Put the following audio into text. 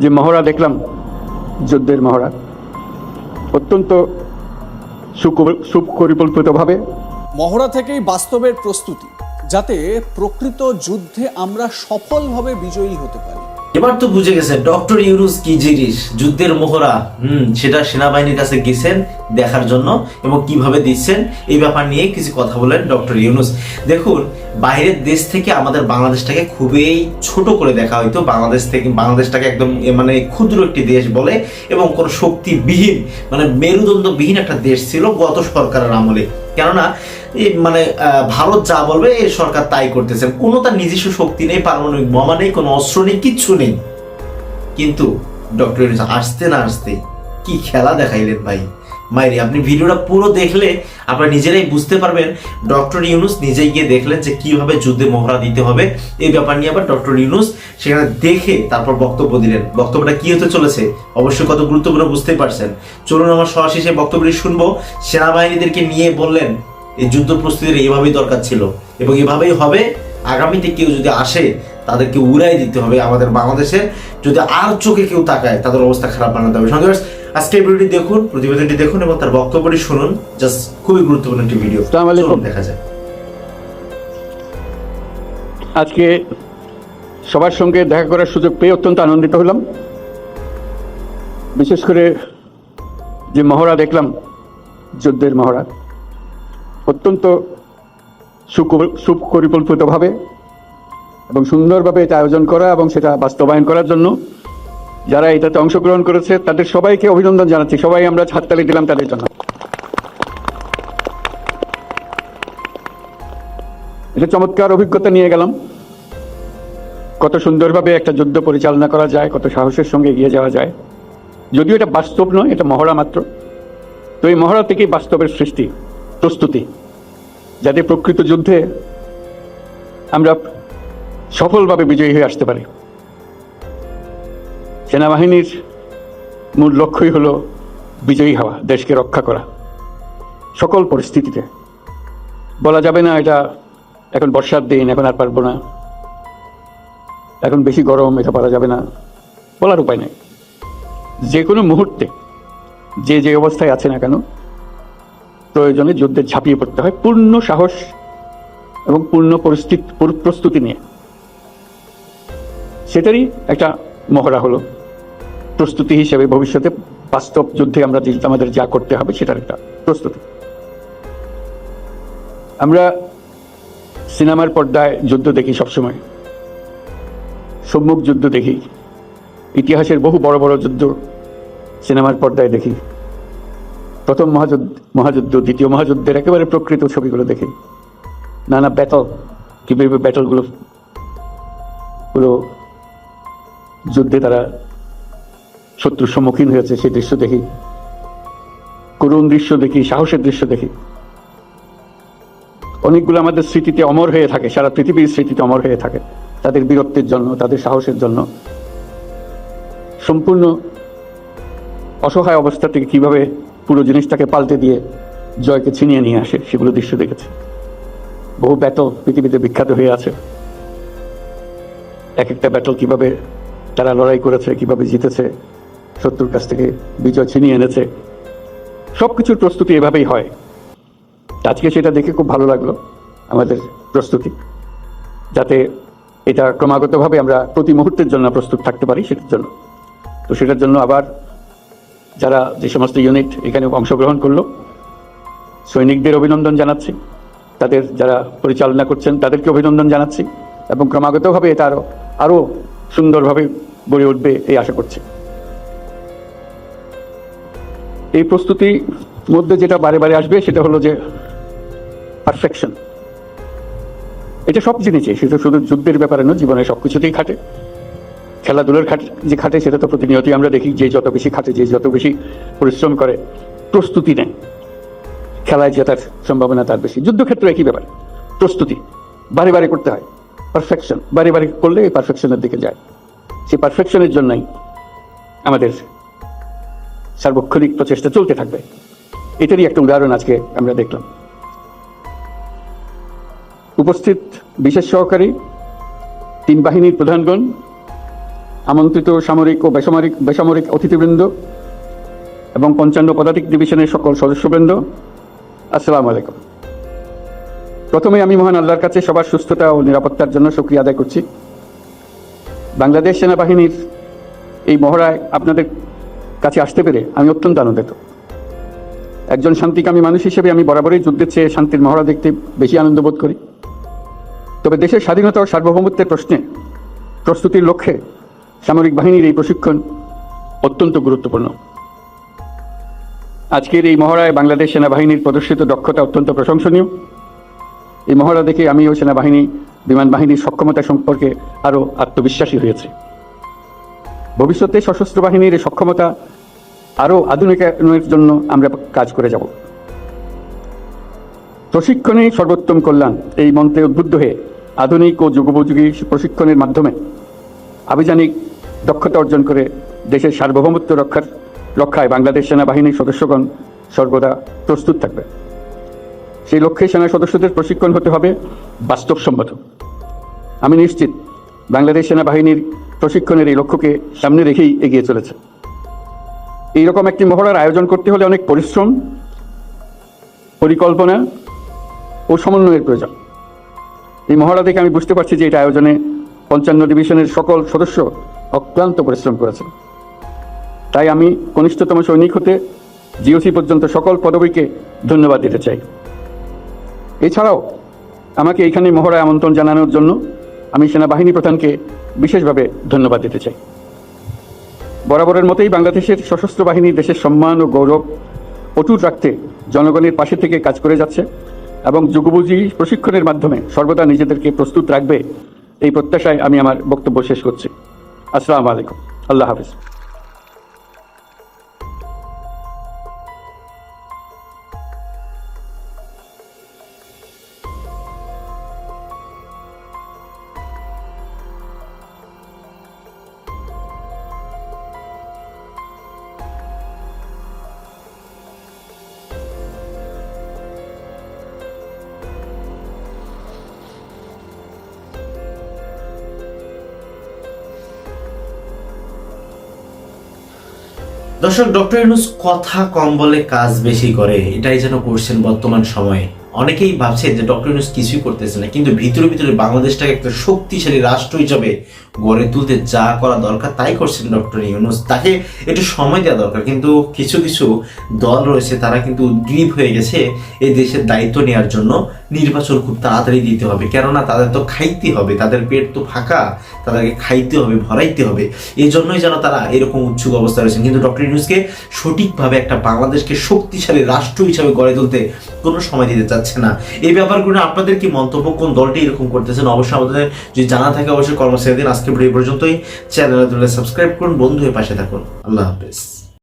যে মহড়া দেখলাম, যুদ্ধের মহড়া, অত্যন্ত সুপরিকল্পিতভাবে। মহড়া থেকেই বাস্তবের প্রস্তুতি, যাতে প্রকৃত যুদ্ধে আমরা সফলভাবে বিজয়ী হতে পারি। এবার তো বুঝে গেছে, ডক্টর ইউনুস কি জিনিস? যুদ্ধের মোহরা, হুম, সেটা সেনাবাহিনীর কাছে গেছেন দেখার জন্য এবং কীভাবে দিচ্ছেন, এই ব্যাপার নিয়ে কিছু কথা বলেন ডক্টর ইউনুস। দেখুন, বাইরের দেশ থেকে আমাদের বাংলাদেশটাকে খুবই ছোট করে দেখা হয়তো বাংলাদেশ থেকে, বাংলাদেশটাকে একদম মানে ক্ষুদ্র একটি দেশ বলে এবং কোনো শক্তিবিহীন মানে মেরুদণ্ডবিহীন একটা দেশ ছিল গত সরকারের আমলে। কেননা মানে ভারত যা বলবে এই সরকার তাই করতেছে। কোনো তার নিজস্ব শক্তি নেই, পারমাণবিক বোমা নেই, কোনো অস্ত্র নেই, কিচ্ছু নেই। কিন্তু, ডক্টর আসতে না আসতে, কি খেলা দেখাইলেন ভাই? মাইরি, আপনি ভিডিওটা পুরো দেখলে আপনারা নিজেরাই বুঝতে পারবেন। ডক্টর ইউনুস নিজেই গিয়ে দেখলেন যে কীভাবে যুদ্ধে মহড়া দিতে হবে। এই ব্যাপার নিয়ে আবার ডক্টর ইউনুস সেখানে দেখে তারপর বক্তব্য দিলেন। বক্তব্যটা কি হতে চলেছে? অবশ্যই কত গুরুত্বপূর্ণ বুঝতেই পারছেন। চলুন আমার সরাসরি সেই বক্তব্যটি শুনব। সেনাবাহিনীদেরকে নিয়ে বললেন, এই যুদ্ধ প্রস্তুতির এভাবেই দরকার ছিল এবং এভাবেই হবে। আগামীতে কেউ যদি আসে, তাদেরকে উড়াই দিতে হবে। আমাদের বাংলাদেশের যদি আর চোখে কেউ তাকায়, তাদের অবস্থা খারাপ বানাতে হবে। সঙ্গে আজকে ভিডিওটি দেখুন প্রতিবেদনটি দেখুন এবং তার বক্তব্যটি শুনুন। জাস্ট খুবই গুরুত্বপূর্ণ একটি ভিডিও। দেখা যায় আজকে সবার সঙ্গে দেখা করার সুযোগ পেয়ে অত্যন্ত আনন্দিত হলাম। বিশেষ করে যে মহড়া দেখলাম যুদ্ধের মহড়া অত্যন্ত সুপরিকল্পিতভাবে এবং সুন্দরভাবে এটা আয়োজন করা এবং সেটা বাস্তবায়ন করার জন্য যারা এটাতে অংশগ্রহণ করেছে, তাদের সবাইকে অভিনন্দন জানাচ্ছি। সবাই আমরা হাততালি দিলাম তাদের জন্য। এটা চমৎকার অভিজ্ঞতা নিয়ে গেলাম। কত সুন্দরভাবে একটা যুদ্ধ পরিচালনা করা যায়, কত সাহসের সঙ্গে এগিয়ে যাওয়া যায়। যদিও এটা বাস্তব নয়, এটা মহড়া মাত্র। তো এই মহড়া থেকেই বাস্তবের সৃষ্টি, প্রস্তুতি। যাতে প্রকৃত যুদ্ধে আমরা সফলভাবে বিজয়ী হয়ে আসতে পারি। সেনাবাহিনীর মূল লক্ষ্যই হলো বিজয়ী হওয়া, দেশকে রক্ষা করা। সকল পরিস্থিতিতে বলা যাবে না এটা এখন বর্ষার দিন, এখন আর পারব না। এখন বেশি গরম, এটা পারা যাবে না। বলার উপায় নেই। যে কোনো মুহূর্তে যে যে অবস্থায় আছে না কেন, প্রয়োজনে যুদ্ধে ঝাঁপিয়ে পড়তে হয়। পূর্ণ সাহস এবং পূর্ণ পরিস্থিতি প্রস্তুতি নিয়ে। সেটারই একটা মহড়া হলো। প্রস্তুতি হিসেবে ভবিষ্যতে বাস্তব যুদ্ধে আমরা আমাদের যা করতে হবে সেটার একটা প্রস্তুতি। আমরা সিনেমার পর্দায় যুদ্ধ দেখি সবসময়। সম্মুখ যুদ্ধ দেখি। ইতিহাসের বহু বড় বড় যুদ্ধ সিনেমার পর্দায় দেখি। প্রথম মহাযুদ্ধ মহাযুদ্ধ, দ্বিতীয় মহাযুদ্ধের একেবারে প্রকৃত ছবিগুলো দেখি। নানা ব্যাটল কীভাবে ব্যাটলগুলো গুলো যুদ্ধে তারা শত্রুর সম্মুখীন হয়েছে সেই দৃশ্য দেখি। করুণ দৃশ্য দেখি, সাহসের দৃশ্য দেখি। অনেকগুলো আমাদের স্মৃতিতে অমর হয়ে থাকে, সারা পৃথিবীর স্মৃতিতে অমর হয়ে থাকে। তাদের বীরত্বের জন্য, তাদের সাহসের জন্য। সম্পূর্ণ অসহায় অবস্থা থেকে কীভাবে পুরো জিনিসটাকে পাল্টে দিয়ে জয়কে ছিনিয়ে নিয়ে আসে, সেগুলো দৃশ্য দেখেছে। বহু ব্যাটল পৃথিবীতে বিখ্যাত হয়ে আছে। এক একটা ব্যাটল কীভাবে তারা লড়াই করেছে, কীভাবে জিতেছে শত্রুর কাছ থেকে বিজয় ছিনিয়ে এনেছে। সবকিছুর প্রস্তুতি এভাবেই হয়। আজকে সেটা দেখে খুব ভালো লাগল, আমাদের প্রস্তুতি। যাতে এটা ক্রমাগতভাবে আমরা প্রতি মুহূর্তের জন্য প্রস্তুত থাকতে পারি সেটার জন্য। তো সেটার জন্য আবার যারা যে সমস্ত ইউনিট এখানে অংশগ্রহণ করল, সৈনিকদের অভিনন্দন জানাচ্ছি। তাদের যারা পরিচালনা করছেন, তাদেরকে অভিনন্দন জানাচ্ছি এবং ক্রমাগতভাবে এটা আরও আরও সুন্দরভাবে গড়ে উঠবে এই আশা করছি। এই প্রস্তুতির মধ্যে যেটা বারে বারে আসবে সেটা হলো যে পারফেকশন এটা সব জিনিসে সেটা শুধু যুদ্ধের ব্যাপারে নয় জীবনে সব কিছুতেই খাটে। খেলাধুলার খাট যে খাটে সেটা তো প্রতিনিয়তই আমরা দেখি, যে যত বেশি খাটে, যে যত বেশি পরিশ্রম করে, প্রস্তুতি নেয়। খেলায় জেতার সম্ভাবনা, তার বেশি। যুদ্ধক্ষেত্রে একই ব্যাপার। প্রস্তুতি। বারে বারে করতে হয়। পারফেকশন বারে বারে করলে এই পারফেকশনের দিকে যায়। সেই পারফেকশনের জন্যই আমাদের সার্বক্ষণিক প্রচেষ্টা চলতে থাকবে। এটারই একটা উদাহরণ আজকে আমরা দেখলাম। উপস্থিত বিশেষ সহকারী, তিন বাহিনীর প্রধানগণ, আমন্ত্রিত সামরিক ও বেসামরিক বেসামরিক অতিথিবৃন্দ এবং পঞ্চান্ন পদাতিক ডিভিশনের সকল সদস্যবৃন্দ, আসসালামু আলাইকুম। প্রথমে আমি মহান আল্লাহর কাছে সবার সুস্থতা ও নিরাপত্তার জন্য সক্রিয় আদায় করছি। বাংলাদেশ সেনাবাহিনীর এই মহড়ায় আপনাদের কাছে আসতে পেরে আমি অত্যন্ত আনন্দিত। একজন শান্তিকামী মানুষ হিসেবে আমি বরাবরই যুদ্ধের চেয়ে শান্তির মহড়া দেখতে বেশি আনন্দ বোধ করি। তবে দেশের স্বাধীনতা ও সার্বভৌমত্বের প্রশ্নে প্রস্তুতির লক্ষ্যে সামরিক বাহিনীর এই প্রশিক্ষণ অত্যন্ত গুরুত্বপূর্ণ। আজকের এই মহড়ায় বাংলাদেশ সেনাবাহিনীর প্রদর্শিত দক্ষতা অত্যন্ত প্রশংসনীয়। এই মহড়া দেখে আমিও সেনাবাহিনী, বিমান বাহিনীর সক্ষমতা সম্পর্কে আরও আত্মবিশ্বাসী হয়েছে। ভবিষ্যতে সশস্ত্র বাহিনীর সক্ষমতা আরও আধুনিকায়নের জন্য আমরা কাজ করে যাব। প্রশিক্ষণে সর্বোত্তম কল্যাণ। এই মন্ত্রে উদ্বুদ্ধ হয়ে আধুনিক ও যুগোপযোগী প্রশিক্ষণের মাধ্যমে আভিযানিক দক্ষতা অর্জন করে দেশের সার্বভৌমত্ব রক্ষার রক্ষায় বাংলাদেশ সেনাবাহিনীর সদস্যগণ সর্বদা প্রস্তুত থাকবে। সেই লক্ষ্যে সেনা সদস্যদের প্রশিক্ষণ হতে হবে বাস্তবসম্মত। আমি নিশ্চিত বাংলাদেশ সেনাবাহিনীর প্রশিক্ষণের এই লক্ষ্যকে সামনে রেখেই এগিয়ে চলেছে। এইরকম একটি মহড়ার আয়োজন করতে হলে অনেক পরিশ্রম, পরিকল্পনা ও সমন্বয়ের প্রয়োজন। এই মহড়া দেখে আমি বুঝতে পারছি যে এটা আয়োজনে পঞ্চান্ন ডিভিশনের সকল সদস্য অক্লান্ত পরিশ্রম করেছে তাই আমি কনিষ্ঠতম সৈনিক হতে জিওসি পর্যন্ত সকল পদবীকে ধন্যবাদ দিতে চাই। এছাড়াও আমাকে এইখানে মহড়ায় আমন্ত্রণ জানানোর জন্য আমি সেনাবাহিনী প্রধানকে বিশেষভাবে ধন্যবাদ দিতে চাই। বরাবরের মতোই বাংলাদেশের সশস্ত্র বাহিনী দেশের সম্মান ও গৌরব অটুট রাখতে জনগণের পাশে থেকে কাজ করে যাচ্ছে এবং যুগবুজি প্রশিক্ষণের মাধ্যমে সর্বদা নিজেদেরকে প্রস্তুত রাখবে এই প্রত্যাশায় আমি আমার বক্তব্য শেষ করছি। আসসালামু আলাইকুম। আল্লাহ হাফিজ। দর্শক ডক্টর ইউনুস কথা কম বলে কাজ বেশি করে। এটাই যেন করছেন বর্তমান সময়ে। অনেকেই ভাবছে যে ডক্টর ইউনুস কিছুই করতেছে না, কিন্তু ভিতরে ভিতরে বাংলাদেশটাকে একটা শক্তিশালী রাষ্ট্র হিসাবে গড়ে তুলতে যা করা দরকার, তাই করছেন ডক্টর ইউনুস। তাকে একটু সময় দেওয়া দরকার, কিন্তু কিছু কিছু দল রয়েছে তারা কিন্তু উদ্গ্রীব হয়ে গেছে এই দেশের দায়িত্ব নেওয়ার জন্য। নির্বাচন খুব তাড়াতাড়ি দিতে হবে, কেননা তাদের তো খাইতে হবে, তাদের পেট তো ফাঁকা, তাদেরকে খাইতে হবে, ভরাইতে হবে। এই জন্যই যেন তারা এরকম উৎসুক অবস্থা রয়েছেন। কিন্তু ডক্টর ইউনুসকে সঠিকভাবে একটা বাংলাদেশকে শক্তিশালী রাষ্ট্র হিসাবে গড়ে তুলতে কোনো সময় দিতে চাচ্ছে না। এই ব্যাপারগুলো আপনাদের কি মন্তব্য? কোন দলটি এরকম করতেছেন অবশ্যই আমাদের যদি জানা থাকে, অবশ্যই কর্মচারীদের আজকে এই পর্যন্তই। চ্যানেল সাবস্ক্রাইব করুন। বন্ধু পাশে থাকুন। আল্লাহ হাফেজ।